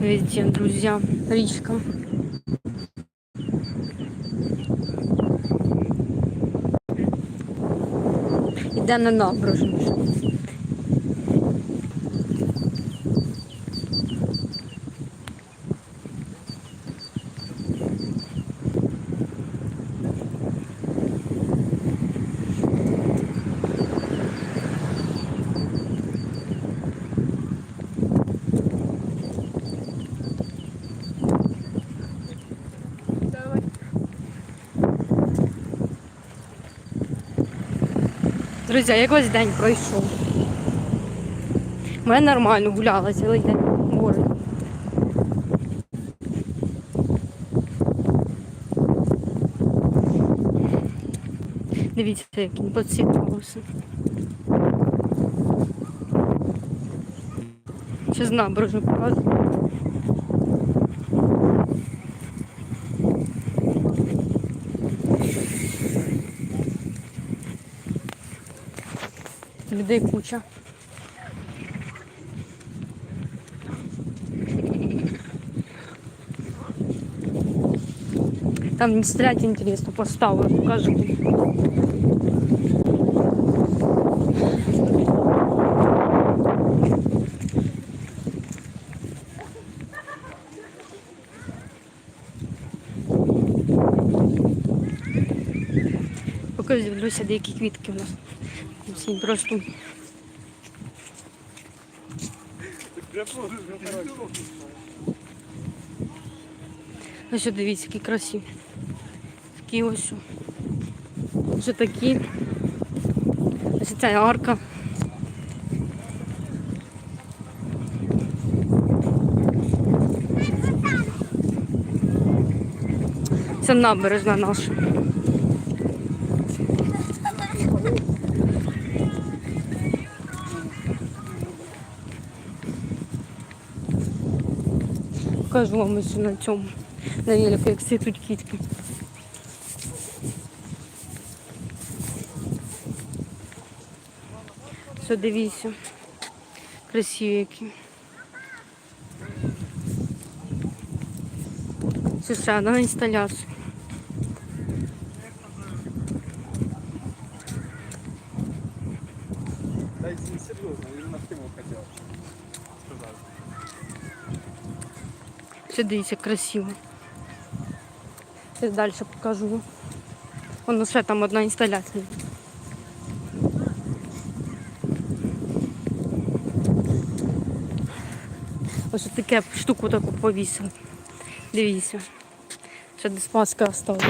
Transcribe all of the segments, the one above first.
Видите, друзья, річка. Йде на набережну. Друзі, як ось день пройшов. Ми нормально гуляла цілий день городі. Дивіться, як він підсвітлювався. Ще з набережну показую. Людей куча. Там стрелять интересно, поставлю, покажу. Поки дивлюся, деякі квітки у нас. Всі просто. Ось дивіться, які красиві. Такі ось. Ось такі. Ось ця арка. Це набережна наша. Покажу вам ось на цьому. На велику, як світуть кітки. Все, дивіться. Красиві які. Це ще одна інсталяція. Да, серьезно, я на тему хотел сказать. Все дивіться, красиво. Зараз далі покажу. Воно ще там одна інсталяція. Ось таке штуку таку повісили. Дивіться. Ще десь маска осталась.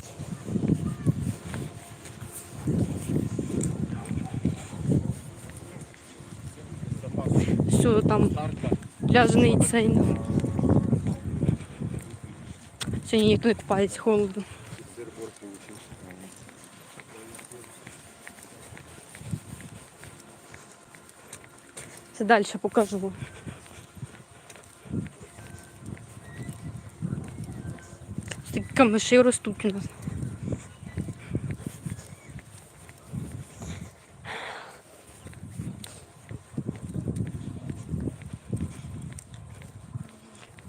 Все там пляжний цей. Сьогодні ніхто не купається холодно. Це далі покажу. Такі камиші ростуть у нас.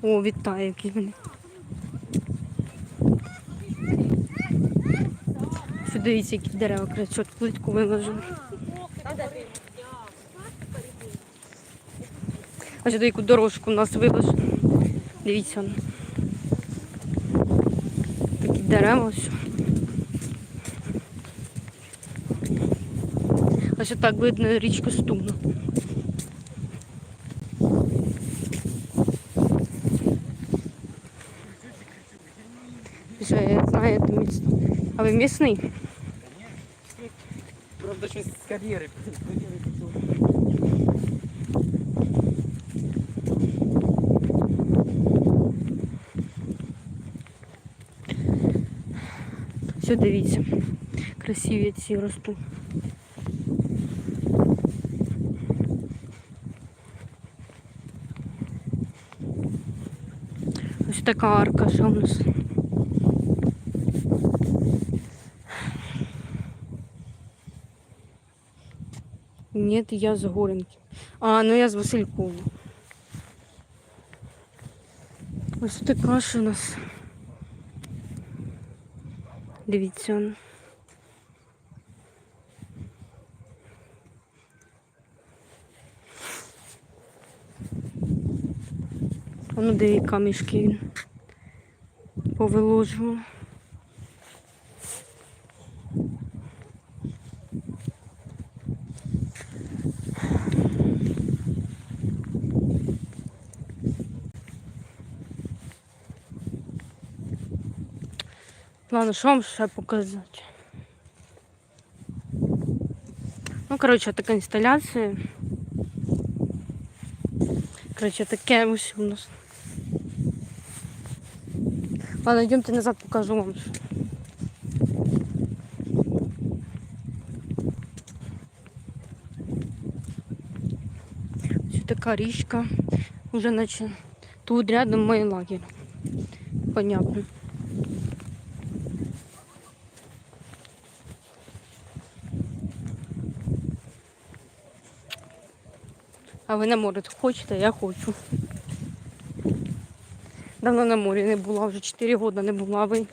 О, вітаю, які вони. Дивіться, які дерева кричать, плитку виложили. Ось сюди яку дорожку у нас виложили. Дивіться. Такі дерева ось. Ось так видно річку Стугну. Вже знаєте місто. А ви місний? Щось з кар'єри. Все, дивіться. Красиві ці ростуть. Ось така арка, що в нас. Ні, я з Горенки. А, ну я з Василькова. Ось така ж у нас. Дивіться. А ну де камішки він повиложував. Ладно, що вам ще показати? Ну, коротше, така інсталяція. Коротше, таке ось у нас. Ладно, йдемте назад покажу вам. Ось така річка. Уже наче тут рядом мой лагерь. Понятно. А ви на море хочете? Я хочу. Давно на морі не була, вже 4 роки не була. Ви.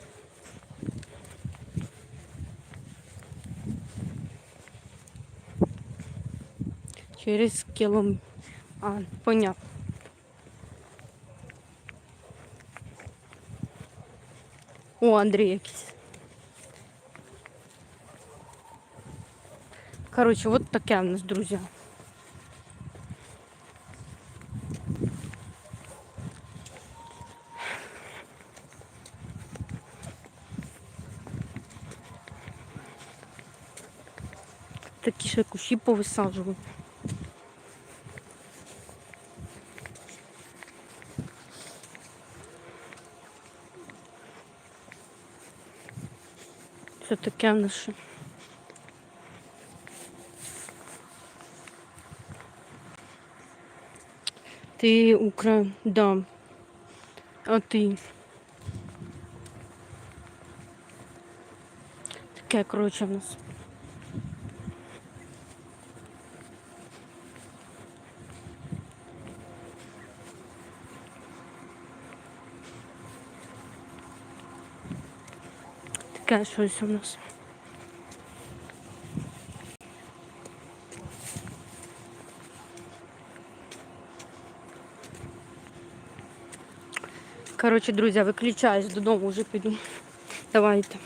Через кілом. А, понятно. О, Андрій якийсь. Коротше, от таке в нас, друзі. Такі ще кущі повисаджували. Це таке нас. Ти укра... Да. А ти? Таке, коротше, в нас. Таке щось у нас. Коротше, друзі, виключаюсь додому вже піду. Давайте.